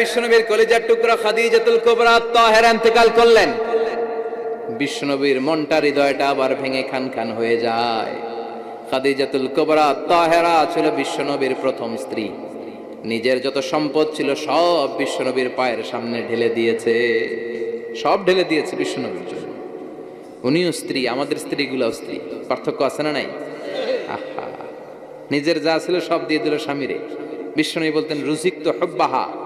বিশ্বনবীর কলিজার টুকরা খাদিজাতুল কুবরা তাহেরা ইন্তেকাল করলেন। বিশ্বনবীর মনটা হৃদয়টা আবার ভেঙে খান খান হয়ে যায়। খাদিজাতুল কুবরা তাহেরা ছিল বিশ্বনবীর প্রথম স্ত্রী। নিজের যত সম্পদ ছিল সব বিশ্বনবীর পায়ের সামনে ঢেলে দিয়েছে। সব ঢেলে দিয়েছে বিশ্বনবীর জন্য। উনিও স্ত্রী, আমাদের স্ত্রীগুলাও স্ত্রী। পার্থক্য আছে না নাই? আহা। নিজের যা ছিল সব দিয়ে দিল স্বামীরে। বিশ্বনবী বলতেন রুজিক তো হব্বাহা।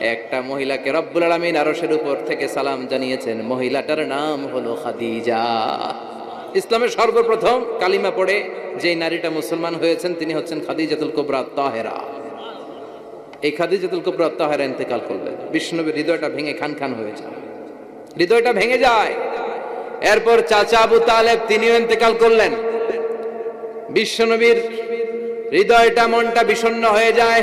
একটা মহিলাকে রব্বুল আলমিন আরসের উপর থেকে সালাম জানিয়েছেন। মহিলাটার নাম হলো খাদিজা। ইসলামের সর্বপ্রথম কালিমা পড়ে যেই নারীটা মুসলমান হয়েছেন, তিনি হচ্ছেন খাদিজাতুল কুবরা তাহেরা। এই খাদিজাতুল কুবরা তাহেরা ইন্তেকাল করলেন। বিষ্ণুনবীর হৃদয়টা ভেঙে খান খান হয়ে যায়। হৃদয়টা ভেঙে যায়। এরপর চাচা আবু তালেব তিনিও ইন্তেকাল করলেন। বিশ্বনবীর হৃদয়টা মনটা বিষণ্ণ হয়ে যায়।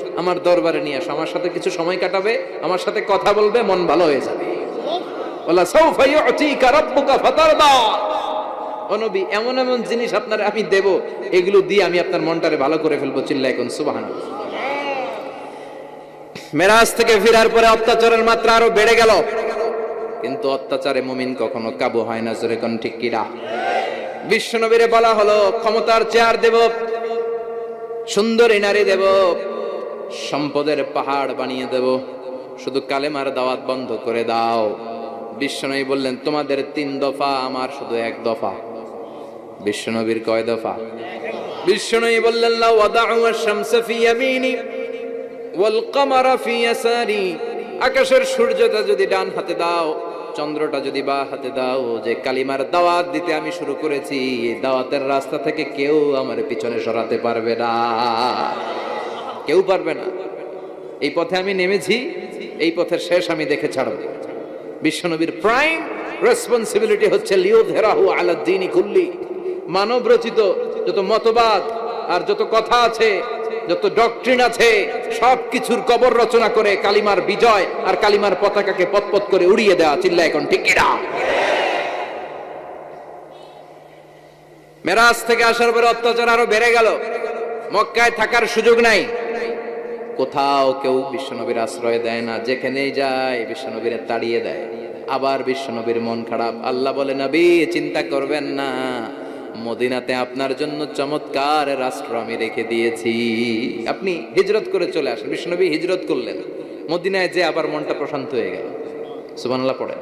আমার দরবারে নিয়ে আসো। আমার সাথে কিছু সময় কাটাবে, আমার সাথে কথা বলবে, মন ভালো হয়ে যাবে। এমন এমন জিনিস আপনার আমি দেব, এগুলো দিয়ে আমি আপনার মনটারে ভালো করে ফেলব চিল্লা এখন সুবহানাল্লাহ। মেরাজ থেকে ফেরার পরে অত্যাচারের মাত্রা আরও বেড়ে গেল। কিন্তু অত্যাচারে মুমিন কখনো কাবু হয় না, জোরে কোন, ঠিক কিরা বিশ্বনবীরে বলা হলো, ক্ষমতার চেয়ার দেব, সুন্দরী নারী দেব। সম্পদের পাহাড় বানিয়ে দেব। শুধু কালেমার দাওয়াত বন্ধ করে দাও। বিশ্বনবী বললেন, তোমাদের তিন দফা, আমার শুধু এক দফা। বিশ্বনবীর কয় দফা? বিশ্বনবী বললেন লা ওয়াদাউ আশ-শামসা ফি ইয়ামিনি ওয়াল ফি ইয়াসারি। আকাশের সূর্যটা যদি ডান হাতে দাও, চন্দ্রটা যদি বা হাতে দাও, যে কালিমার দাওয়াত দিতে আমি শুরু করেছি, দাওয়াতের রাস্তা থেকে কেউ আমার পিছনে সরাতে পারবে না। কেউ পারবে না। এই পথে আমি নেমেছি, এই পথের শেষ আমি দেখে ছাড়ব। বিশ্বনবীর প্রাইম রেসপন্সিবিলিটি হচ্ছে লিও মানব রচিত যত মতবাদ আর যত কথা আছে, যত ডক্ট্রিন আছে সব কিছুর কবর রচনা করে কালিমার বিজয় আর কালিমার পতাকাকে পতপত করে উড়িয়ে দেওয়া চিল্লা এখন ঠিক মেরাজ থেকে আসার পরে অত্যাচার আরও বেড়ে গেল। মক্কায় থাকার সুযোগ নাই। কোথাও কেউ বিশ্বনবীর আশ্রয় দেয় না, যেখানেই যায় বিশ্বনবীর তাড়িয়ে দেয়। আবার বিশ্বনবীর মন খারাপ। আল্লাহ বলে, নবী, চিন্তা করবেন না। মদিনাতে আপনার জন্য চমৎকার রাষ্ট্র আমি রেখে দিয়েছি। আপনি হিজরত করে চলে আসেন। বিশ্বনবী হিজরত করলেন। মদিনায় যে আবার মনটা প্রশান্ত হয়ে গেল। সুবহানাল্লাহ পড়ে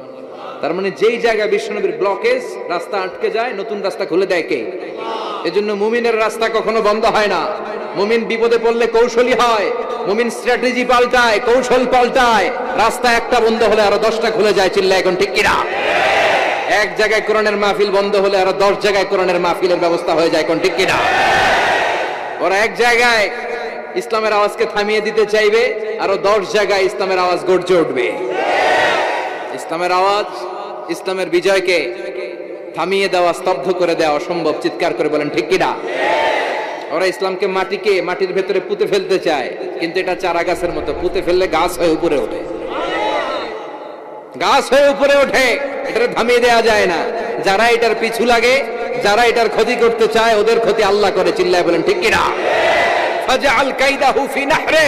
তার মানে যেই জায়গায় বিশ্বনবীর ব্লকেজ রাস্তা আটকে যায়, নতুন রাস্তা খুলে দেয় কে? এজন্য মুমিনের রাস্তা কখনো বন্ধ হয় না। মুমিন বিপদে পড়লে কৌশলী হয়। মুমিন স্ট্র্যাটেজি পাল্টায়, কৌশল পাল্টায় রাস্তা একটা বন্ধ হলে আরও দশটা খুলে যায় চিল্লা এখন ঠিক কিনা? এক জায়গায় কোরআনের মাহফিল বন্ধ হলে আরও দশ জায়গায় কোরআনের মাহফিলের ব্যবস্থা হয়ে যায় কোন ঠিক কিনা? ওরা এক জায়গায় ইসলামের আওয়াজকে থামিয়ে দিতে চাইবে, আরও দশ জায়গায় ইসলামের আওয়াজ গর্জে উঠবে। ইসলামের আওয়াজ, ইসলামের বিজয়কে থামিয়ে দেওয়া, স্তব্ধ করে দেওয়া অসম্ভব, চিৎকার করে বলেন ঠিক কিনা? ওরা ইসলামকে মাটিকে, মাটির ভেতরে পুঁতে ফেলতে চায়। কিন্তু এটা চারা গাছের মতো, পুঁতে ফেললে গাছ হয়ে উপরে ওঠে। গাছ হয়ে উপরে ওঠে এটা থামিয়ে দেওয়া যায় না। যারা এটার পিছু লাগে, যারা এটার ক্ষতি করতে চায়, ওদের ক্ষতি আল্লাহ করে, চিল্লায় বলেন, ঠিক কিনা? ফাজআল কাইদাহু ফি নাহরে।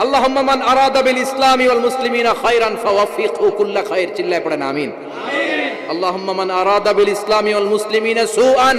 আল্লাহুম্মা মান আরাদা বিল ইসলামি ওয়াল মুসলিমিনা খায়রান ফাওয়াফিকহু কুল্লা খায়র, চিল্লায় পড়েন আমিন। আল্লাহুম্মা মান আরাদা বিল ইসলামি ওয়াল মুসলিমিনা সুআন।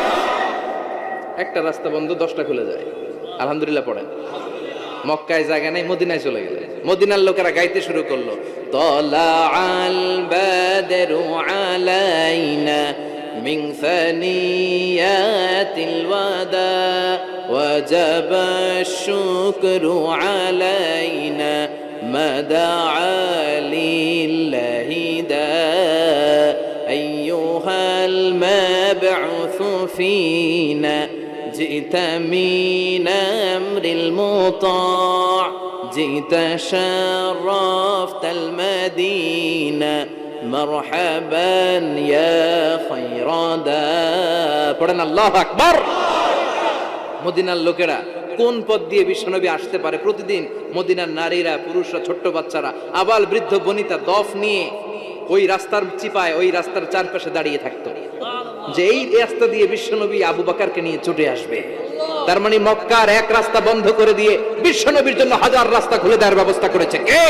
একটা রাস্তা বন্ধ দশটা খুলে যায় আলহামদুলিল্লাহ পড়েন মক্কায় জায়গা নেই মদিনায় চলে গেলে মদিনার লোকেরা গাইতে শুরু করলো তলা আল বাদরু আলাইনা من ثنيات الوداع وجب الشكر علينا ما دعا لله دا أيها المبعوث فينا جئت من أمر المطاع جئت شرفت المدينة مرحبا يا خير دا পড়েন আল্লাহ আকবার মদিনার লোকেরা কোন পথ দিয়ে বিশ্বনবী আসতে পারে প্রতিদিন মদিনার নারীরা পুরুষরা ছোট্ট বাচ্চারা আবাল বৃদ্ধ বনিতা দফ নিয়ে ওই রাস্তার চিপায়, ওই রাস্তার চারপাশে দাঁড়িয়ে থাকতো। যে এই রাস্তা দিয়ে বিশ্বনবী আবু বাকারকে নিয়ে ছুটে আসবে। তার মানে মক্কার এক রাস্তা বন্ধ করে দিয়ে বিশ্বনবীর জন্য হাজার রাস্তা খুলে দেওয়ার ব্যবস্থা করেছে কে?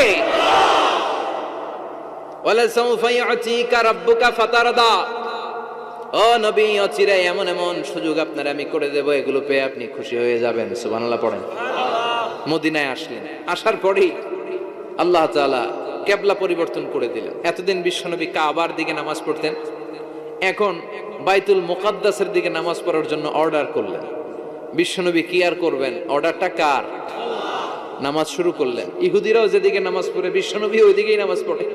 ও নবী, অচিরে এমন এমন সুযোগ আপনার আমি করে দেব, এগুলো পেয়ে আপনি খুশি হয়ে যাবেন, সুবহানাল্লাহ পড়েন। মদিনায় আসলেন। আসার পরেই আল্লাহ তাআলা কেবলা পরিবর্তন করে দিলেন। এতদিন বিশ্বনবী কাবার দিকে নামাজ পড়তেন। এখন বাইতুল মুকাদ্দাসের দিকে নামাজ পড়ার জন্য অর্ডার করলেন। বিশ্বনবী কি আর করবেন? অর্ডারটা কার? নামাজ শুরু করলেন। ইহুদিরাও যেদিকে নামাজ পড়ে বিশ্বনবী ওইদিকেই নামাজ পড়ে।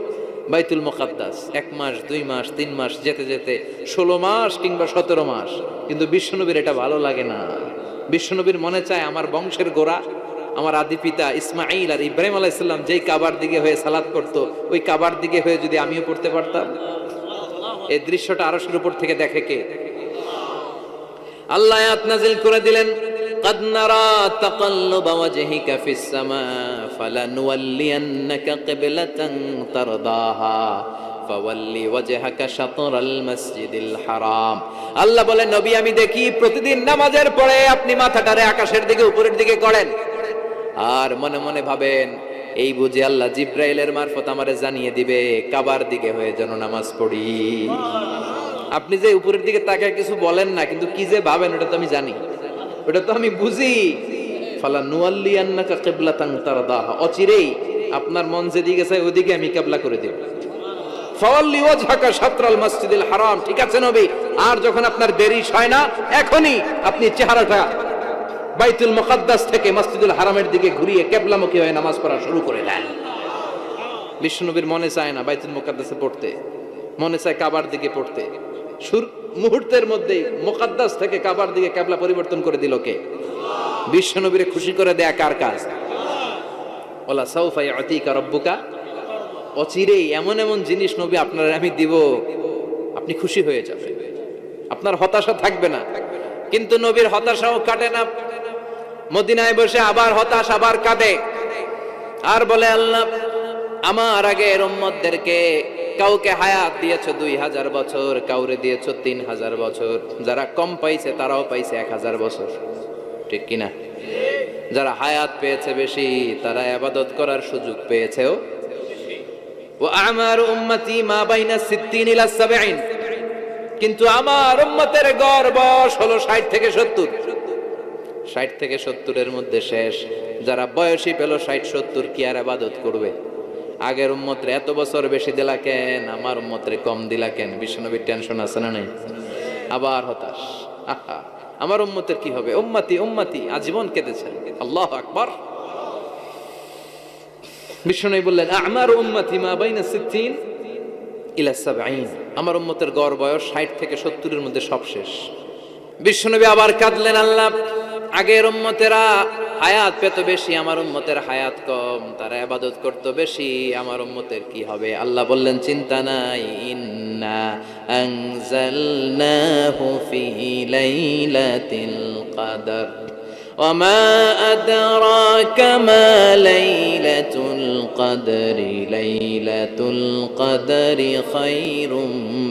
বাইতুল মুকাদ্দাস, এক মাস, দুই মাস, তিন মাস, যেতে যেতে ষোলো মাস কিংবা সতেরো মাস। কিন্তু বিশ্বনবীর এটা ভালো লাগে না। বিশ্বনবীর মনে চায়, আমার বংশের গোড়া আমার আদি পিতা ইসমাইল আর ইব্রাহিম আলাইসাল্লাম যেই কাবার দিকে হয়ে সালাদ করতো ওই কাবার দিকে হয়ে যদি আমিও পড়তে পারতাম এই দৃশ্যটা আরশের উপর থেকে দেখে কে আল্লাহ আয়াত নাজিল করে দিলেন قد نرى تقلب وجهك في السماء فلنولينك قبلة ترضاها فولي وجهك شطر المسجد الحرام আল্লাহ বলে নবী আমি দেখি প্রতিদিন নামাজের পরে আপনি মাথাটারে আকাশের দিকে উপরের দিকে করেন আর মনে মনে ভাবেন, এই বুঝে আল্লাহ জিব্রাইলের মারফত আমারে জানিয়ে দিবে, কাবার দিকে হয়ে যেন নামাজ পড়ি। আপনি যে উপরের দিকে তাকায় কিছু বলেন না, কিন্তু কি যে ভাবেন ওটা তো আমি জানি। ওটা তো আমি বুঝি। ফালা নুয়াল্লি আন্নাকা কিবলাতান তারদাহা। অচিরেই আপনার মন যেদিকে চায় ওদিকে আমি কিবলা করে দেব। ফাওয়াল্লি ওয়াজহাকা শাতরাল মসজিদিল হারাম। ঠিক আছে নবী? আর যখন আপনার দেরি হয় না, এখনই আপনি চেহারাটা বাইতুল মুকাদ্দাস থেকে মসজিদুল হারামের দিকে ঘুরিয়ে কেবলামুখী হয়ে নামাজ পড়া শুরু করে দেন। বিষ্ণুনবীর মনে চায় না বাইতুল মুকাদ্দাসে পড়তে, মনে চায় কাবার দিকে পড়তে। সুর, মুহূর্তের মধ্যেই মুকাদ্দাস থেকে কাবার দিকে কেবলা পরিবর্তন করে দিল কে? বিশ্বনবীরে খুশি করে দেয়া কার কাজ? ওলা সাউফা ইয়াতিকা রব্বুকা। অচিরেই এমন এমন জিনিস নবী আপনার আমি দিব, আপনি খুশি হয়ে যাবেন। আপনার হতাশা থাকবে না। কিন্তু নবীর হতাশাও কাটে না। মদিনায় বসে আবার হতাশ, আবার কাঁদে। আর বলে, আল্লাহ, আমার আগে রম্মদদেরকে কাউকে হায়াত দিয়েছ দুই হাজার বছর, কাউরে দিয়েছ তিন হাজার বছর। যারা কম পাইছে, তারাও পাইছে এক হাজার বছর। ঠিক কিনা যারা হায়াত পেয়েছে বেশি, তারা আবাদত করার সুযোগ পেয়েছেও ও আমার উম্মতি মা বাইনা সিদ্দিন ইলা কিন্তু আমার উম্মতের গড় বয়স হলো ষাট থেকে সত্তর। ষাট থেকে সত্তরের মধ্যে শেষ। যারা বয়সী পেল ষাট, সত্তর, কি আর আবাদত করবে? আগের উম্মতরে এত বছর বেশি দিলা কেন? আমার উম্মতরে কম দিলা কেন? বিশ্বনবীর টেনশন আছে না নাই? আবার হতাশ। আহা, আমার উম্মতের কি হবে? উম্মাতি উম্মাতি, আজীবন কেঁদেছেন আল্লাহ আকবর। বিশ্বনবী বললেন, আমার উম্মাতি মা বাইনা সিদ্দিন ইলা সাবঈন। আমার উম্মতের গড় বয়স 60 থেকে সত্তরের মধ্যে সব শেষ। বিশ্বনবী আবার কাঁদলেন, আল্লাহ আগের উম্মতেরা হায়াত পেত বেশি আমার উম্মতের হায়াত কম তারা ইবাদত করত বেশি আমার উম্মতের কি হবে আল্লাহ বললেন চিন্তা নাই ইন্না আনজালনাহু ফি লাইলাতিল কদর وما أدراك ما ليلة القدر ليلة القدر خير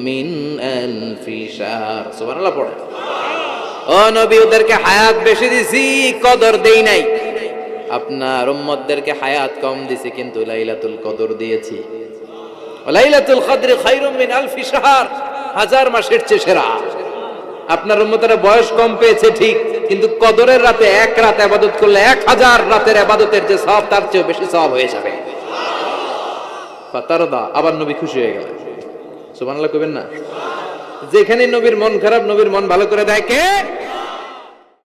من ألف شهر سبحان الله পড়ে ও নবী, ওদেরকে হায়াত বেশি দিছি, কদর দেই নাই। আপনার উম্মতদেরকে হায়াত কম দিছি, কিন্তু লাইলাতুল কদর দিয়েছি। লাইলাতুল কদর খায়রুম মিন আলফি শাহর, হাজার মাসের চেয়ে সেরা। আপনার উম্মতেরা বয়স কম পেয়েছে, ঠিক, কিন্তু কদরের রাতে এক রাত আবাদত করলে এক হাজার রাতের আবাদতের যে সব তার চেয়ে বেশি সব হয়ে যাবে। ফাতারদা, আবার নবী খুশি হয়ে গেলেন। সুবহানাল্লাহ কইবেন না? যেখানে নবীর মন খারাপ নবীর মন ভালো করে দেয় কে?